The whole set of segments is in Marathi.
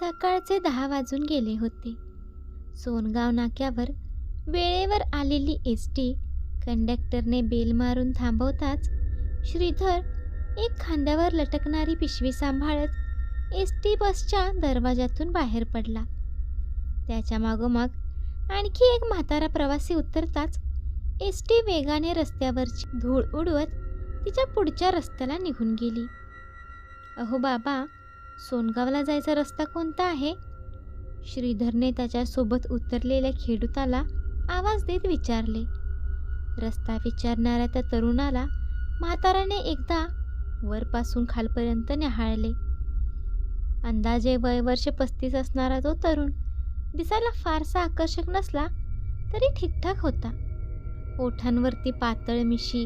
सकाळचे दहा वाजून गेले होते. सोनगाव नाक्यावर वेळेवर आलेली एस टी कंडक्टरने बेल मारून थांबवताच श्रीधर एक खांद्यावर लटकणारी पिशवी सांभाळत एस टी बसच्या दरवाजातून बाहेर पडला. त्याच्या मागोमाग आणखी एक म्हातारा प्रवासी उतरताच एस टी वेगाने रस्त्यावरची धूळ उडवत तिच्या पुढच्या रस्त्याला निघून गेली. अहो बाबा सोनगावला जायचा रस्ता कोणता आहे? श्रीधरने त्याच्यासोबत उतरलेल्या खेडूताला आवाज देत विचारले. रस्ता विचारणाऱ्या त्या तरुणाला म्हाताराने एकदा वरपासून खालपर्यंत न्याहाळले. अंदाजे वय वर्ष पस्तीस असणारा तो तरुण दिसायला फारसा आकर्षक नसला तरी ठीकठाक होता. ओठांवरती पातळ मिशी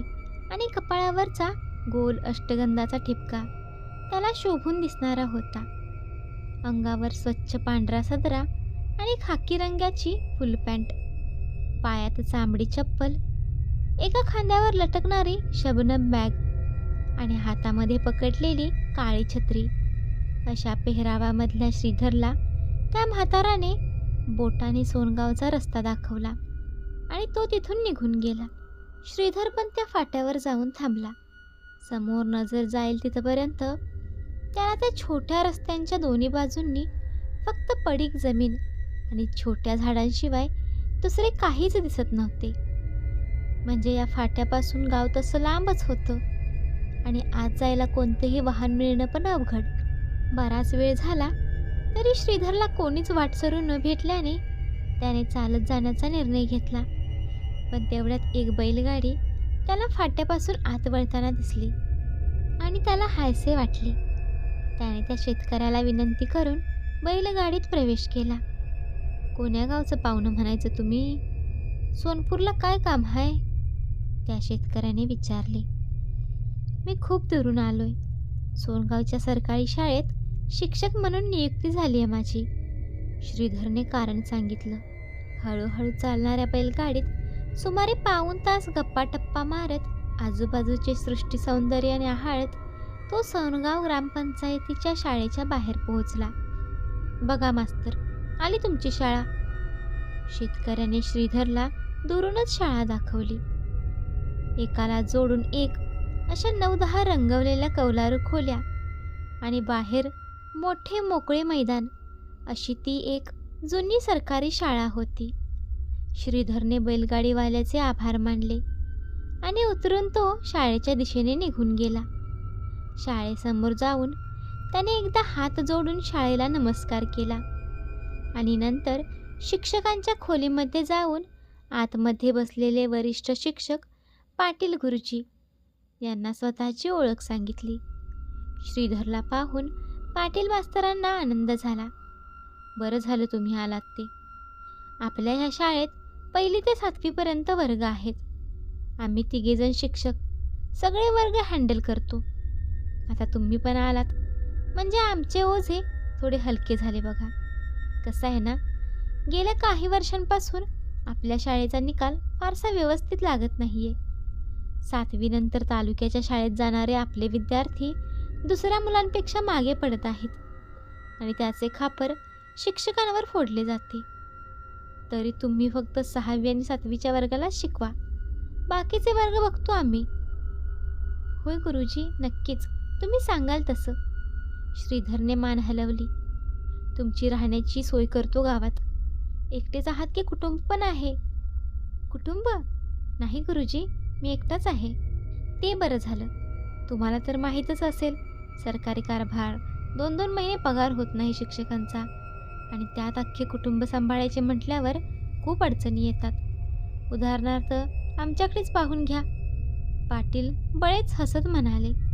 आणि कपाळावरचा गोल अष्टगंधाचा ठिपका त्याला शोभून दिसणारा होता. अंगावर स्वच्छ पांढरा सदरा आणि खाकी रंगाची फुल पॅन्ट. पायात चांबडी चप्पल. एका खांद्यावर लटकणारी शबनम बॅग आणि हातामध्ये पकडलेली काळी छत्री. अशा पेहरावामधल्या श्रीधरला त्या म्हाताराने बोटाने सोनगावचा रस्ता दाखवला आणि तो तिथून निघून गेला. श्रीधर पण त्या फाट्यावर जाऊन थांबला. समोर नजर जाईल तिथपर्यंत त्याला त्या छोट्या रस्त्यांच्या दोन्ही बाजूंनी फक्त पडीक जमीन आणि छोट्या झाडांशिवाय दुसरे काहीच दिसत नव्हते. म्हणजे या फाट्यापासून गाव तसं लांबच होतं आणि आज जायला कोणतेही वाहन मिळणं पण अवघड. बराच वेळ झाला तरी श्रीधरला कोणीच वाटसरून न भेटल्याने त्याने चालत जाण्याचा निर्णय घेतला. पण तेवढ्यात एक बैलगाडी त्याला फाट्यापासून आत वळताना दिसली आणि त्याला हायसे वाटले. त्याने त्या शेतकऱ्याला विनंती करून बैलगाडीत प्रवेश केला. कोण्या गावचं पाहुणं म्हणायचं तुम्ही? सोनपूरला काय काम आहे त्या शेतकऱ्याने विचारले. मी खूप दुरून आलोय. सोनगावच्या सरकारी शाळेत शिक्षक म्हणून नियुक्ती झाली आहे माझी श्रीधरने कारण सांगितलं. हळूहळू चालणाऱ्या बैलगाडीत सुमारे पाऊण तास गप्पा टप्पा मारत आजूबाजूचे सृष्टी सौंदर्याने आहाळत तो सोनगाव ग्रामपंचायतीच्या शाळेच्या बाहेर पोहोचला. बघा मास्तर आली तुमची शाळा. शेतकऱ्याने श्रीधरला दुरूनच शाळा दाखवली. एकाला जोडून एक अशा नऊ दहा रंगवलेल्या कौलारू खोल्या आणि बाहेर मोठे मोकळे मैदान अशी ती एक जुनी सरकारी शाळा होती. श्रीधरने बैलगाडीवाल्याचे आभार मानले आणि उतरून तो शाळेच्या दिशेने निघून गेला. शाळेसमोर जाऊन त्याने एकदा हात जोडून शाळेला नमस्कार केला आणि नंतर शिक्षकांच्या खोलीमध्ये जाऊन आतमध्ये बसलेले वरिष्ठ शिक्षक पाटील गुरुजी यांना स्वतःची ओळख सांगितली. श्रीधरला पाहून पाटील मास्तरांना आनंद झाला. बरं झालं तुम्ही आलात ते. आपल्या ह्या शाळेत पहिली ते सातवीपर्यंत वर्ग आहेत. आम्ही तिघेजण शिक्षक. सगळे वर्ग हँडल करतो. आता तुम्ही पण आलात. म्हणजे आमचे ओझे थोडे हलके झाले बघा. कसं आहे ना गेल्या काही वर्षांपासून आपल्या शाळेचा निकाल फारसा व्यवस्थित लागत नाही आहे सातवीनंतर तालुक्याच्या शाळेत जाणारे आपले विद्यार्थी दुसऱ्या मुलांपेक्षा मागे पडत आहेत आणि त्याचे खापर शिक्षकांवर फोडले जाते. तरी तुम्ही फक्त सहावी आणि सातवीच्या वर्गाला शिकवा. बाकीचे वर्ग बघतो आम्ही. होय गुरुजी नक्कीच. तुम्ही सांगाल तसं. श्रीधरने मान हलवली. तुमची राहण्याची सोय करतो गावात. एकटेच आहात की कुटुंब पण आहे? कुटुंब? नाही गुरुजी मी एकटाच आहे. ते बरं झालं. तुम्हाला तर माहीतच असेल सरकारी कारभार दोन दोन महिने पगार होत नाही शिक्षकांचा. आणि त्यात अख्खे कुटुंब सांभाळायचे म्हटल्यावर खूप अडचणी येतात. उदाहरणार्थ आमच्याकडेच पाहून घ्या. पाटील बळेच हसत म्हणाले.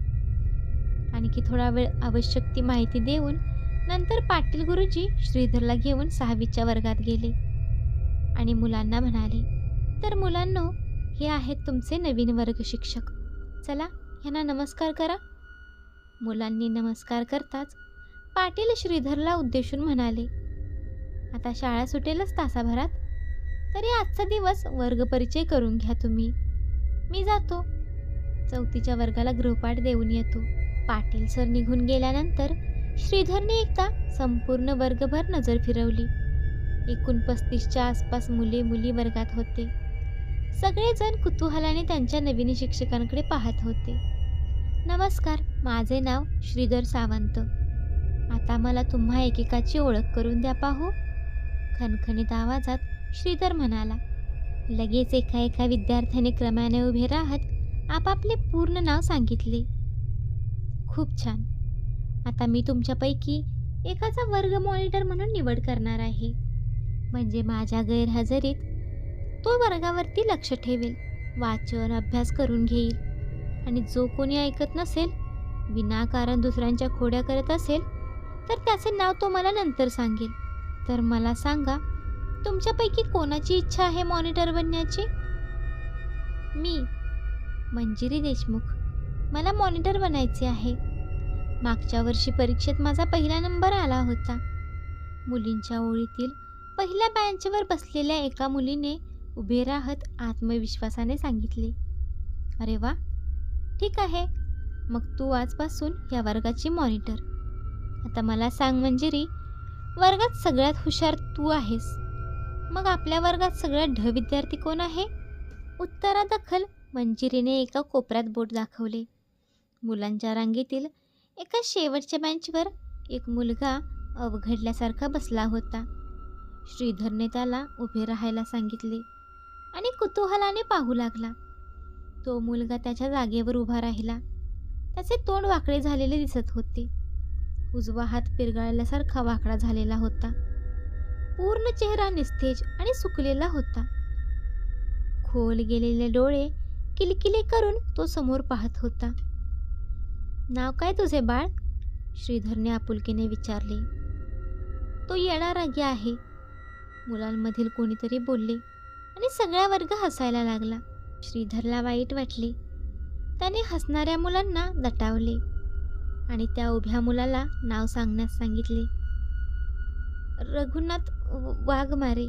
आणखी थोडा वेळ आवश्यक ती माहिती देऊन नंतर पाटील गुरुजी श्रीधरला घेऊन सहावीच्या वर्गात गेले. आणि मुलांना म्हणाले तर मुलांनो हे आहेत तुमचे नवीन वर्ग शिक्षक. चला ह्यांना नमस्कार करा. मुलांनी नमस्कार करताच पाटील श्रीधरला उद्देशून म्हणाले आता शाळा सुटेलच तासाभरात. तरी आजचा दिवस वर्गपरिचय करून घ्या तुम्ही. मी जातो. चौथीच्या वर्गाला गृहपाठ देऊन येतो. पाटील सर निघून गेल्यानंतर श्रीधरने एकदा संपूर्ण वर्गभर नजर फिरवली. एकूण पस्तीसच्या आसपास मुले मुली वर्गात होते. सगळेजण कुतूहलाने त्यांच्या नवीन शिक्षकांकडे पाहत होते. नमस्कार माझे नाव श्रीधर सावंत. आता मला तुम्हा एकेकाची ओळख करून द्या पाहू. खणखणीत आवाजात श्रीधर म्हणाला लगेच एका एका विद्यार्थ्याने क्रमाने उभे राहत आपापले पूर्ण नाव सांगितले. खूप छान. आता मी तुमच्यापैकी एकाचा वर्ग मॉनिटर म्हणून निवड करणार आहे. म्हणजे माझ्या गैरहजेरीत तो वर्गावरती लक्ष ठेवेल वाचन अभ्यास करून घेईल. आणि जो कोणी ऐकत नसेल विनाकारण दुसऱ्यांच्या खोड्या करत असेल तर त्याचे नाव तो मला नंतर सांगेल. तर मला सांगा तुमच्यापैकी कोणाची इच्छा आहे मॉनिटर बनण्याची? मी मंजिरी देशमुख. मला मॉनिटर बनायचे आहे. मागच्या वर्षी परीक्षेत माझा पहिला नंबर आला होता. मुलींच्या ओळीतील पहिल्या बँचवर बसलेल्या एका मुलीने उभे राहत आत्मविश्वासाने सांगितले अरे वा ठीक आहे. मग तू आजपासून या वर्गाची मॉनिटर. आता मला सांग मंजिरी वर्गात सगळ्यात हुशार तू आहेस. मग आपल्या वर्गात सगळ्यात ढ विद्यार्थी कोण आहे? उत्तरादखल मंजिरीने एका कोपऱ्यात बोट दाखवले. मुलांच्या रांगेतील एका शेवटच्या बेंचवर एक मुलगा अवघडल्यासारखा बसला होता. श्रीधरने त्याला उभे राहायला सांगितले आणि कुतूहलाने पाहू लागला. तो मुलगा त्याच्या जागेवर उभा राहिला. त्याचे तोंड वाकडे झालेले दिसत होते. उजवा हात पिरगाळल्यासारखा वाकडा झालेला होता. पूर्ण चेहरा निस्तेज आणि सुकलेला होता. खोल गेलेले डोळे किलकिले करून तो समोर पाहत होता. नाव काय तुझे बाळ? श्रीधरने आपुलकीने विचारले. तो येणारागी आहे. मुलांमधील कोणीतरी बोलले आणि सगळा वर्ग हसायला लागला. श्रीधरला वाईट वाटले. त्याने हसणाऱ्या मुलांना दटावले आणि त्या उभ्या मुलाला नाव सांगण्यास सांगितले. रघुनाथ व- वाघमारे.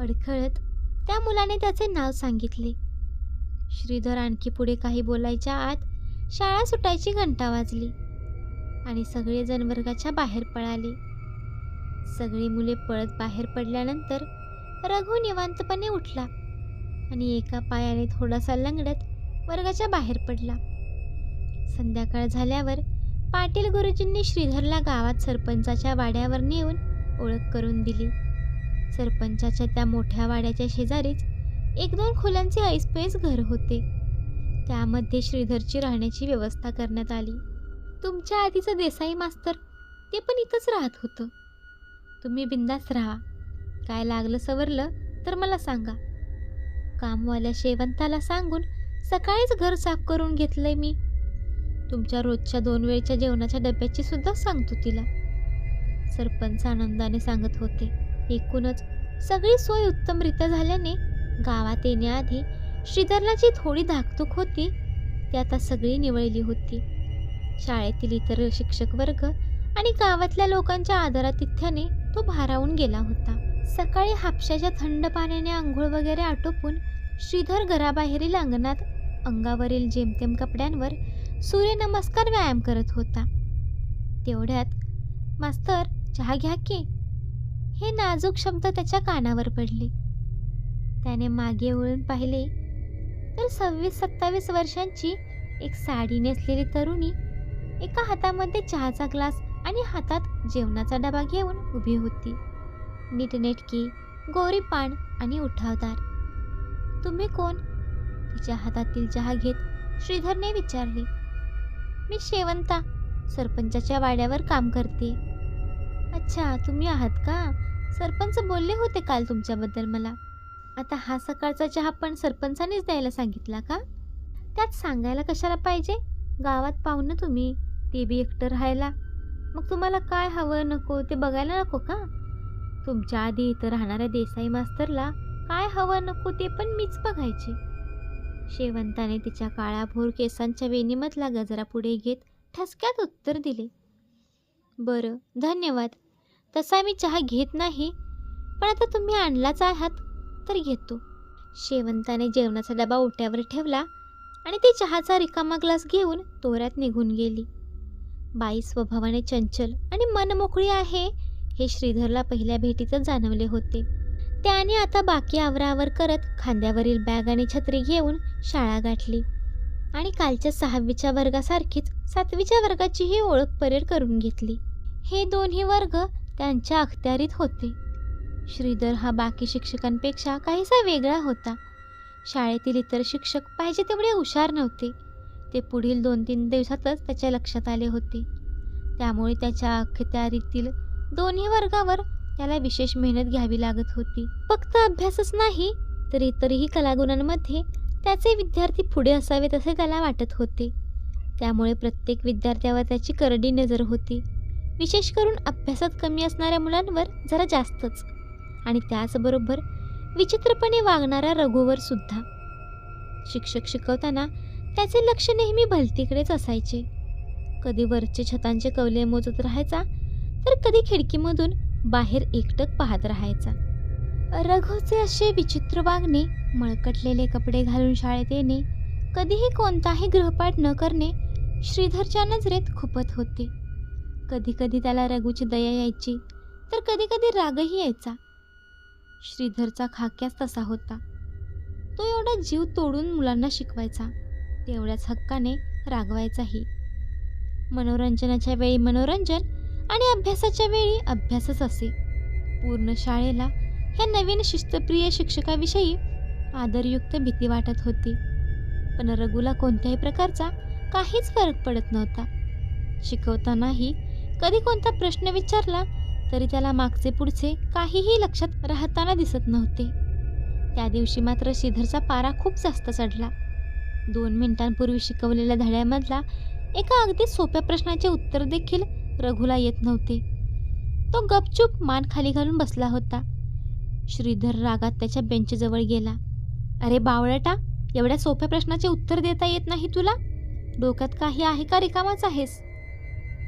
अडखळत त्या मुलाने त्याचे नाव सांगितले. श्रीधर आणखी पुढे काही बोलायच्या आत शाळा सुटायची घंटा वाजली आणि सगळेजण वर्गाच्या बाहेर पळाले. सगळी मुले पळत बाहेर पडल्यानंतर रघु निवांतपणे उठला आणि एका पायाने थोडासा लंगडत वर्गाच्या बाहेर पडला. संध्याकाळ झाल्यावर पाटील गुरुजींनी श्रीधरला गावात सरपंचाच्या वाड्यावर नेऊन ओळख करून दिली. सरपंचाच्या त्या मोठ्या वाड्याच्या शेजारीच एक दोन खोल्यांचे ऐसपैस घर होते. त्यामध्ये श्रीधरची राहण्याची व्यवस्था करण्यात आली. तुमच्या आधीचं देसाई मास्तर ते पण इथंच राहत होतं. तुम्ही बिंदास राहा. काय लागलं सवरलं तर मला सांगा. कामवाल्या शेवंताला सांगून सकाळीच घर साफ करून घेतलंय मी. तुमच्या रोजच्या दोन वेळच्या जेवणाच्या डब्याची सुद्धा सांगतो तिला. सरपंच आनंदाने सांगत होते. एकूणच सगळी सोय उत्तमरित्या झाल्याने गावात येण्याआधी श्रीधरला जी थोडी धाकधूक होती ती आता सगळी निवळली होती. शाळेतील इतर शिक्षक वर्ग आणि गावातल्या लोकांच्या आदरातिथ्याने तो भारावून गेला होता. सकाळी हापशाच्या थंड पाण्याने आंघोळ वगैरे आटोपून श्रीधर घराबाहेरील अंगणात अंगावरील जेमतेम कपड्यांवर सूर्यनमस्कार व्यायाम करत होता. तेवढ्यात मास्तर चहा घ्या की? हे नाजूक शब्द त्याच्या कानावर पडले. त्याने मागे वळून पाहिले तर सव्वीस सत्तावीस वर्षांची एक साडी नेसलेली तरुणी एका हातामध्ये चहाचा ग्लास आणि हातात जेवणाचा डबा घेऊन उभी होती. नीटनेटकी गोरीपाण आणि उठावदार. तुम्ही कोण? तिच्या हातातील चहा घेत श्रीधरने विचारले. मी शेवंता सरपंचाच्या वाड्यावर काम करते. अच्छा तुम्ही आहात का? सरपंच बोलले होते काल तुमच्याबद्दल मला. आता हा सकाळचा चहा पण सरपंचानेच द्यायला सांगितला का? त्यात सांगायला कशाला पाहिजे? गावात पाहून तुम्ही ते बी एकटं राहायला. मग तुम्हाला काय हवं नको ते बघायला नको का? तुमच्या आधी इथं राहणाऱ्या देसाई मास्तरला काय हवं नको ते पण मीच बघायचे. शेवंताने तिच्या काळाभोर केसांच्या वेणीमधला गजरा पुढे घेत ठसक्यात उत्तर दिले. बरं धन्यवाद. तसा मी चहा घेत नाही पण आता तुम्ही आणलाच आहात. तर घेतो. शेवंताने जेवणाचा डबा ओट्यावर ठेवला आणि ती चहाचा रिकामा ग्लास घेऊन तोऱ्यात निघून गेली. बाई स्वभावाने चंचल आणि मनमोकळी आहे हे श्रीधरला पहिल्या भेटीतच जाणवले होते. त्याने आता बाकी आवरावर करत खांद्यावरील बॅग आणि छत्री घेऊन शाळा गाठली आणि कालच्या सहावीच्या वर्गासारखीच सातवीच्या वर्गाचीही ओळख परेड करून घेतली. हे दोन्ही वर्ग त्यांच्या अखत्यारीत होते. श्रीधर हा बाकी शिक्षकांपेक्षा काहीसा वेगळा होता. शाळेतील इतर शिक्षक पाहिजे तेवढे हुशार नव्हते. ते पुढील दोन तीन दिवसातच त्याच्या लक्षात आले होते. त्यामुळे त्याच्या अखत्यारीतील दोन्ही वर्गावर त्याला विशेष मेहनत घ्यावी लागत होती. फक्त अभ्यासच नाही तर इतरही कलागुणांमध्ये त्याचे विद्यार्थी पुढे असावेत असे त्याला वाटत होते. त्यामुळे प्रत्येक विद्यार्थ्यावर त्याची करडी नजर होती. विशेष करून अभ्यासात कमी असणाऱ्या मुलांवर जरा जास्तच. आणि त्याचबरोबर विचित्रपणे वागणारा रघुवर सुद्धा. शिक्षक शिकवताना त्याचे लक्ष नेहमी भलतीकडेच असायचे. कधी वरचे छतांचे कवले मोजत राहायचा तर कधी खिडकीमधून बाहेर एकटक पाहत राहायचा. रघुचे असे विचित्र वागणे मळकटलेले कपडे घालून शाळेत येणे कधीही कोणताही गृहपाठ न करणे श्रीधरच्या नजरेत खुपत होते. कधी कधी त्याला रघुची दया यायची तर कधी कधी रागही यायचा. श्रीधरचा खाक्याच तसा होता. तो एवढा जीव तोडून मुलांना शिकवायचा तेवढ्याच हक्काने रागवायचाही. मनोरंजनाच्या वेळी मनोरंजन आणि अभ्यासाच्या वेळी अभ्यासच असे. पूर्ण शाळेला ह्या नवीन शिस्तप्रिय शिक्षकाविषयी आदरयुक्त भीती वाटत होती. पण रघुला कोणत्याही प्रकारचा काहीच फरक पडत नव्हता. शिकवतानाही कधी कोणता प्रश्न विचारला तरी त्याला मागचे पुढचे काहीही लक्षात राहताना दिसत नव्हते. त्या दिवशी मात्र श्रीधरचा पारा खूप जास्त चढला. दोन मिनिटांपूर्वी शिकवलेल्या धड्यामधला एका अगदी सोप्या प्रश्नाचे उत्तर देखील रघुला येत नव्हते. तो गपचूप मान खाली घालून बसला होता. श्रीधर रागात त्याच्या बेंचजवळ गेला. अरे बावळटा एवढ्या सोप्या प्रश्नाचे उत्तर देता येत नाही तुला? डोक्यात काही आहे का रिकामाच आहेस?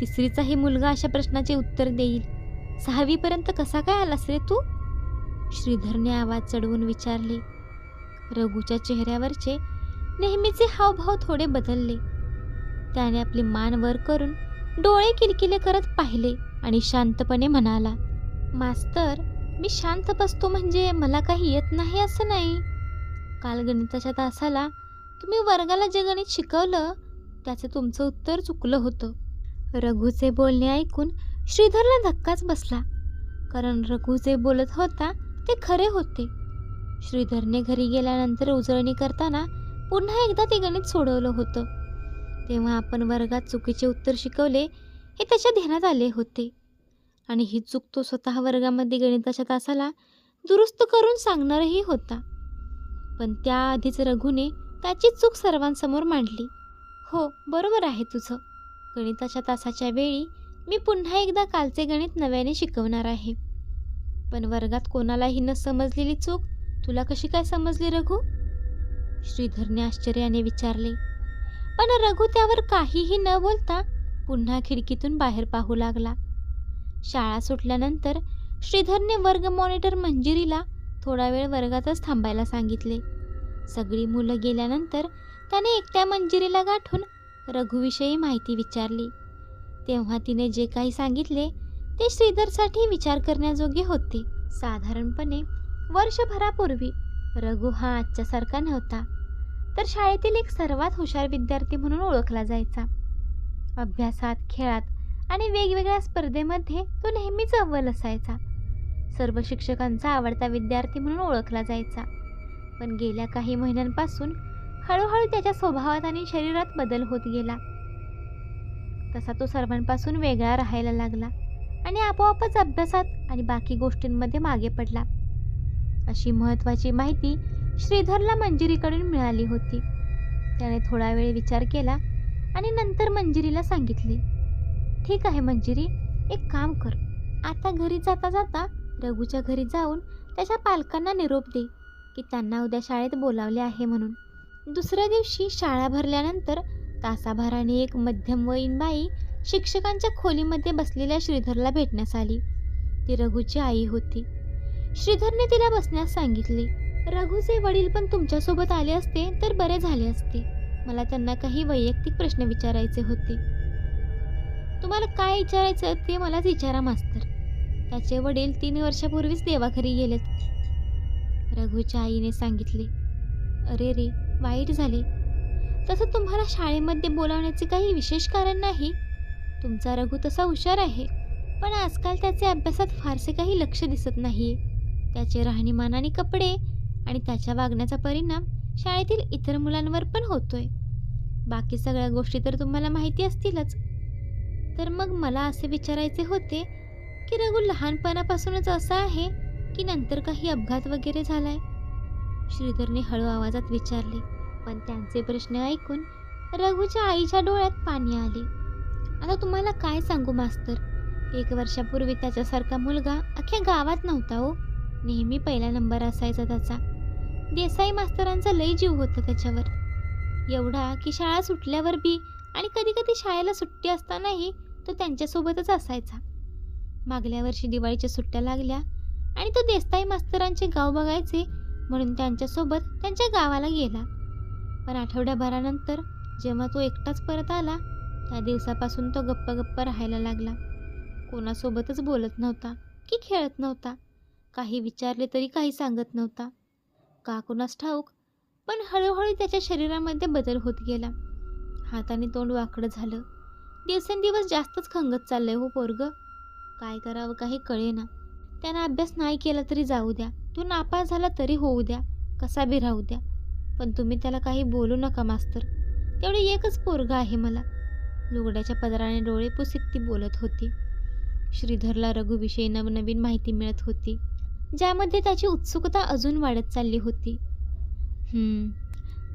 तिसरीचाही मुलगा अशा प्रश्नाचे उत्तर देईल. सहावीपर्यंत कसा काय आलास रे तू? श्रीधरने आवाज चढवून विचारले. रघूच्या चेहऱ्यावरचे नेहमीचे हावभाव थोडे बदलले. त्याने आपली मान वर करून डोळे किलकिले करत पाहिले आणि शांतपणे म्हणाला मास्तर मी शांत बसतो म्हणजे मला काही येत नाही असं नाही. काल गणिताच्या तासाला तुम्ही वर्गाला जे गणित शिकवलं त्याचं तुमचं उत्तर चुकलं होतं. रघूचे बोलणे ऐकून श्रीधरला धक्काच बसला. कारण रघु जे बोलत होता ते खरे होते. श्रीधरने घरी गेल्यानंतर उजळणी करताना पुन्हा एकदा ते गणित सोडवलं होतं. तेव्हा आपण वर्गात चुकीचे उत्तर शिकवले हे त्याच्या ध्यानात आले होते. आणि ही चूक तो स्वतः वर्गामध्ये गणिताच्या तासाला दुरुस्त करून सांगणारही होता. पण त्याआधीच रघुने त्याची चूक सर्वांसमोर मांडली. हो बरोबर आहे तुझं. गणिताच्या तासाच्या वेळी मी पुन्हा एकदा कालचे गणित नव्याने शिकवणार आहे. पण वर्गात कोणालाही न समजलेली चूक तुला कशी काय समजली रघु? श्रीधरने आश्चर्याने विचारले. पण रघु त्यावर काहीही न बोलता पुन्हा खिडकीतून बाहेर पाहू लागला. शाळा सुटल्यानंतर श्रीधरने वर्ग मॉनिटर मंजिरीला थोडा वेळ वर्गातच थांबायला सांगितले. सगळी मुलं गेल्यानंतर त्याने एकट्या मंजिरीला गाठून रघुविषयी माहिती विचारली. तेव्हा तिने जे काही सांगितले ते श्रीधरसाठी विचार करण्याजोगे होते. साधारणपणे वर्षभरापूर्वी रघु हा आजच्यासारखा नव्हता तर शाळेतील एक सर्वात हुशार विद्यार्थी म्हणून ओळखला जायचा. अभ्यासात खेळात आणि वेगवेगळ्या स्पर्धेमध्ये तो नेहमीच अव्वल असायचा. सर्व शिक्षकांचा आवडता विद्यार्थी म्हणून ओळखला जायचा. पण गेल्या काही महिन्यांपासून हळूहळू त्याच्या स्वभावात आणि शरीरात बदल होत गेला. तसा तो सर्वांपासून वेगळा राहायला लागला आणि आपोआपच अभ्यासात आणि बाकी गोष्टींमध्ये मागे पडला. अशी महत्त्वाची माहिती श्रीधरला मंजिरीकडून मिळाली होती. त्याने थोडा वेळ विचार केला आणि नंतर मंजिरीला सांगितले ठीक आहे मंजिरी एक काम कर. आता घरी जाता जाता रघूच्या घरी जाऊन त्याच्या पालकांना निरोप दे की त्यांना उद्या शाळेत बोलावले आहे म्हणून. दुसऱ्या दिवशी शाळा भरल्यानंतर तासाभराने एक मध्यमवयीन बाई शिक्षकांच्या खोलीमध्ये बसलेल्या श्रीधरला भेटण्यास आली. ती रघुची आई होती. श्रीधरने तिला बसण्यास सांगितले रघुचे वडील पण तुमच्यासोबत आले असते तर बरे झाले असते. मला त्यांना काही वैयक्तिक प्रश्न विचारायचे होते. तुम्हाला काय विचारायचं ते मलाच विचारा मास्तर. त्याचे वडील तीन वर्षापूर्वीच देवाघरी गेलेत. रघुच्या आईने सांगितले अरे रे वाईट झाले. तसं तुम्हाला शाळेमध्ये बोलावण्याचे काही विशेष कारण नाही? तुमचा रघु तसा हुशार आहे पण आजकाल त्याचे अभ्यासात फारसे काही लक्ष दिसत नाही त्याचे राहणीमान आणि कपडे आणि त्याच्या वागण्याचा परिणाम शाळेतील इतर मुलांवर पण होतोय. बाकी सगळ्या गोष्टी तर तुम्हाला माहिती असतीलच. तर मग मला असे विचारायचे होते की रघु लहानपणापासूनच असा आहे की नंतर काही अपघात वगैरे झालाय? श्रीधरने हळू आवाजात विचारले. पण त्यांचे प्रश्न ऐकून रघूच्या आईच्या डोळ्यात पाणी आले. आता तुम्हाला काय सांगू मास्तर? एक वर्षापूर्वी त्याच्यासारखा मुलगा अख्ख्या गावात नव्हता हो. नेहमी पहिला नंबर असायचा त्याचा. देसाई मास्तरांचा लय जीव होता त्याच्यावर. एवढा की शाळा सुटल्यावर बी आणि कधी कधी शाळेला सुट्टी असतानाही तो त्यांच्यासोबतच असायचा. मागल्या वर्षी दिवाळीच्या सुट्ट्या लागल्या आणि तो देसाई मास्तरांचे गाव बघायचे म्हणून त्यांच्यासोबत त्यांच्या गावाला गेला. पण आठवड्याभरानंतर जेव्हा तो एकटाच परत आला त्या दिवसापासून तो गप्प गप्प राहायला लागला. कोणासोबतच बोलत नव्हता की खेळत नव्हता. काही विचारले तरी काही सांगत नव्हता. का कुणास ठाऊक? पण हळूहळू त्याच्या शरीरामध्ये बदल होत गेला. हाताने तोंड वाकडं झालं. दिवसेंदिवस जास्तच खंगत चाललंय हो पोरग. काय करावं काही कळेना. त्यानं अभ्यास नाही केला तरी जाऊ द्या. तो नापास झाला तरी होऊ द्या. कसा बी राहू द्या. पण तुम्ही त्याला काही बोलू नका मास्तर. तेवढी एकच पोरग आहे मला. लुगड्याच्या पदराने डोळे पुसित ती बोलत होती. श्रीधरला रघुविषयी नवनवीन माहिती मिळत होती ज्यामध्ये त्याची उत्सुकता अजून वाढत चालली होती.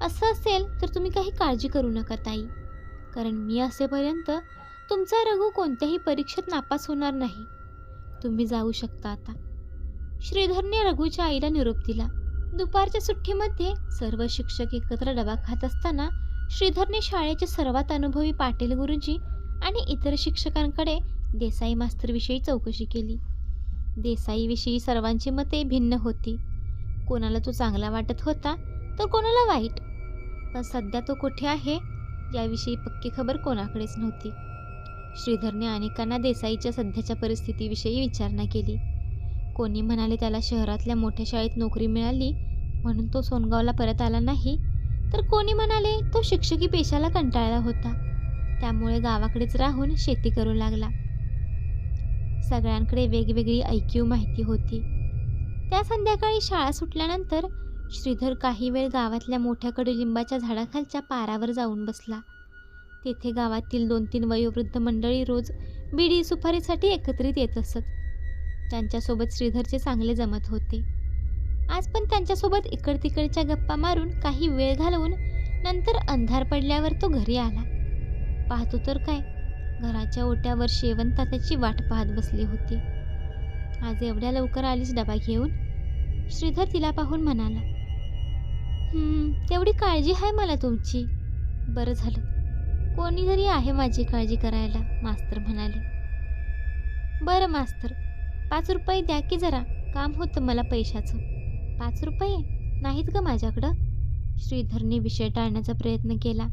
असं असेल तर तुम्ही काही काळजी करू नका ताई. कारण मी असेपर्यंत तुमचा रघु कोणत्याही परीक्षेत नापास होणार नाही. तुम्ही जाऊ शकता आता. श्रीधरने रघुच्या आईला निरोप दिला. दुपारच्या सुट्टीमध्ये सर्व शिक्षक एकत्र डबा खात असताना श्रीधरने शाळेचे सर्वात अनुभवी पाटील गुरुजी आणि इतर शिक्षकांकडे देसाई मास्तरविषयी चौकशी केली. देसाईविषयी सर्वांची मते भिन्न होती. कोणाला तो चांगला वाटत होता तर कोणाला वाईट. पण सध्या तो कुठे आहे याविषयी पक्की खबर कोणाकडेच नव्हती. श्रीधरने अनेकांना देसाईच्या सध्याच्या परिस्थितीविषयी विचारणा केली. कोणी म्हणाले त्याला शहरातल्या मोठ्या शाळेत नोकरी मिळाली म्हणून तो सोनगावला परत आला नाही तर कोणी म्हणाले तो शिक्षकी पेशाला कंटाळला होता. त्यामुळे गावाकडेच राहून शेती करू लागला. सगळ्यांकडे वेगवेगळी ऐकीव माहिती होती. त्या संध्याकाळी शाळा सुटल्यानंतर श्रीधर काही वेळ गावातल्या मोठ्या कडुलिंबाच्या झाडाखालच्या पारावर जाऊन बसला. तेथे गावातील दोन तीन वयोवृद्ध मंडळी रोज बिडी सुपारीसाठी एकत्रित येत असत. त्यांच्यासोबत श्रीधरचे चांगले जमत होते. आज पण त्यांच्यासोबत इकड तिकडच्या गप्पा मारून काही वेळ घालवून नंतर अंधार पडल्यावर तो घरी आला. पाहतो तर काय घराच्या ओट्यावर शेवंता त्याची वाट पाहत बसली होती. आज एवढ्या लवकर आलीस डबा घेऊन? श्रीधर तिला पाहून म्हणाला. तेवढी काळजी आहे मला तुमची. बरं झालं. कोणी जरी आहे माझी काळजी करायला मास्तर म्हणाले. बरं मास्तर. पाच रुपये द्या की जरा. काम होतं मला पैशाचं. पाच रुपये? नाहीत ग माझ्याकडं. श्रीधरने विषय टाळण्याचा प्रयत्न केला.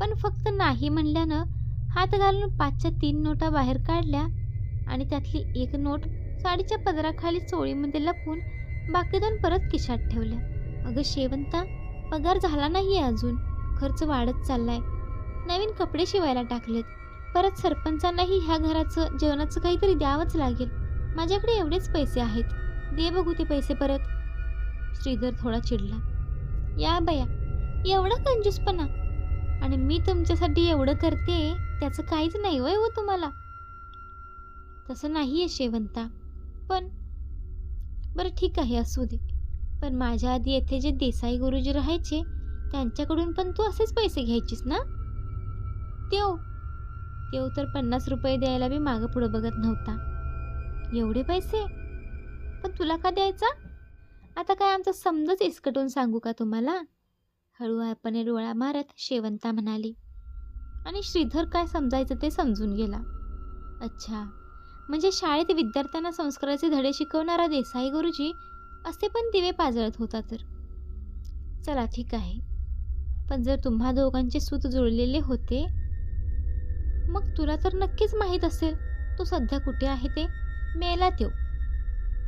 पण फक्त नाही म्हणल्यानं हात घालून पाचच्या तीन नोटा बाहेर काढल्या आणि त्यातली एक नोट साडीच्या पदराखाली चोळीमध्ये लपून बाकी दोन परत खिशात ठेवल्या. अगं शेवंता पगार झाला नाही आहे अजून. खर्च वाढत चाललाय. नवीन कपडे शिवायला टाकलेत. परत सरपंचांनाही ह्या घराचं जेवणाचं काहीतरी द्यावंच लागेल. माझ्याकडे एवढेच पैसे आहेत. दे बघू ते पैसे परत. श्रीधर थोडा चिडला. या बया एवढा कंजूसपणा. आणि मी तुमच्यासाठी एवढं करते त्याचं काहीच नाही वय हो तुम्हाला. तसं नाही आहे शेवंता. पण बरं ठीक आहे असू दे. पण माझ्या आधी येथे जे देसाई गुरुजी राहायचे त्यांच्याकडून पण तू असेच पैसे घ्यायचीस ना? तेव तेव तर पन्नास रुपये द्यायला बी मागं पुढं बघत नव्हता. एवढे पैसे? पण तुला का द्यायचा? आता काय आमचा समजच इसकटून सांगू का तुम्हाला? हळूहळपणे डोळा मारत शेवंता म्हणाली. आणि श्रीधर काय समजायचं ते समजून गेला. अच्छा म्हणजे शाळेत विद्यार्थ्यांना संस्काराचे धडे शिकवणारा देसाई गुरुजी असे पण दिवे पाजळत होता तर. चला ठीक आहे. पण जर तुम्हा दोघांचे सूत जुळलेले होते मग तुला तर नक्कीच माहीत असेल तो सध्या कुठे आहे ते? मेला त्यो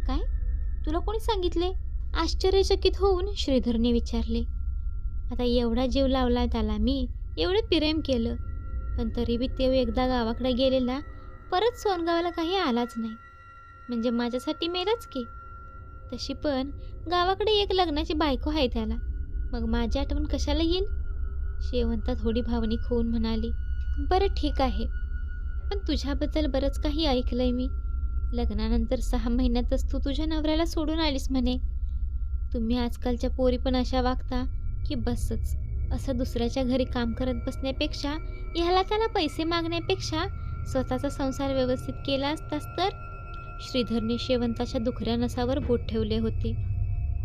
काय? तुला कोणी सांगितले? आश्चर्यचकित होऊन श्रीधरने विचारले. आता एवढा जीव लावला त्याला मी एवढं प्रेम केलं. पण तरी बी तेव एकदा गावाकडे गेलेला परत सोनगावाला काही आलाच नाही. म्हणजे माझ्यासाठी मेलाच की. तशी पण गावाकडे एक लग्नाची बायको आहे त्याला. मग माझी आठवण कशाला येईल? शेवंता थोडी भावनिक होऊन म्हणाली बरं ठीक आहे. पण तुझ्याबद्दल बरंच काही ऐकलंय मी. लग्नानंतर सहा महिन्यातच तू तुझ्या नवऱ्याला सोडून आलीस म्हणे. तुम्ही आजकालच्या पोरी पण अशा वागता की बसच. असं दुसऱ्याच्या घरी काम करत बसण्यापेक्षा ह्याला त्याला पैसे मागण्यापेक्षा स्वतःचा संसार व्यवस्थित केला असतास तर? श्रीधरने शेवंताच्या दुखऱ्या नसावर बोट ठेवले होते.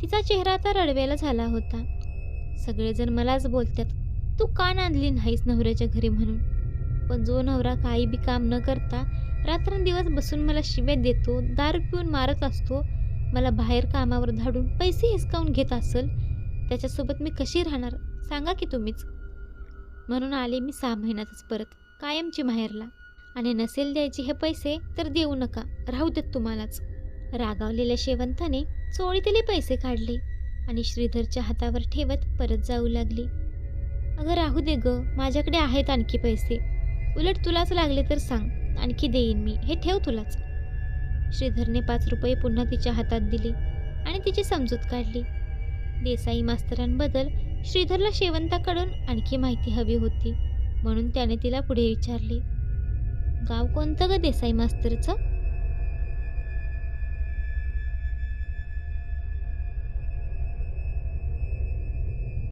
तिचा चेहरा आता रडवेला झाला होता. सगळेजण मलाच बोलतात तू का नांदली नाहीस नवऱ्याच्या घरी म्हणून? पण जो नवरा काही बी काम न करता रात्रंदिवस बसून मला शिव्या देतो दारू पिऊन मारत असतो मला बाहेर कामावर धाडून पैसे हिसकावून घेत असेल त्याच्यासोबत मी कशी राहणार? सांगा की तुम्हीच. म्हणून आले मी सहा महिन्यातच परत कायमची माहेरला. आणि नसेल द्यायचे हे पैसे तर देऊ नका राहू देत तुम्हालाच. रागावलेल्या शेवंताने चोळीतले पैसे काढले आणि श्रीधरच्या हातावर ठेवत परत जाऊ लागली. अगं राहू दे ग माझ्याकडे आहेत आणखी पैसे. उलट तुलाच लागले तर सांग. आणखी देईन मी. हे ठेव तुलाच. श्रीधरने पाच रुपये पुन्हा तिच्या हातात दिले आणि तिची समजूत काढली. देसाई मास्तरांबद्दल श्रीधरला शेवंताकडून आणखी माहिती हवी होती म्हणून त्याने तिला पुढे विचारले. गाव कोणतं ग देसाई मास्तरचं?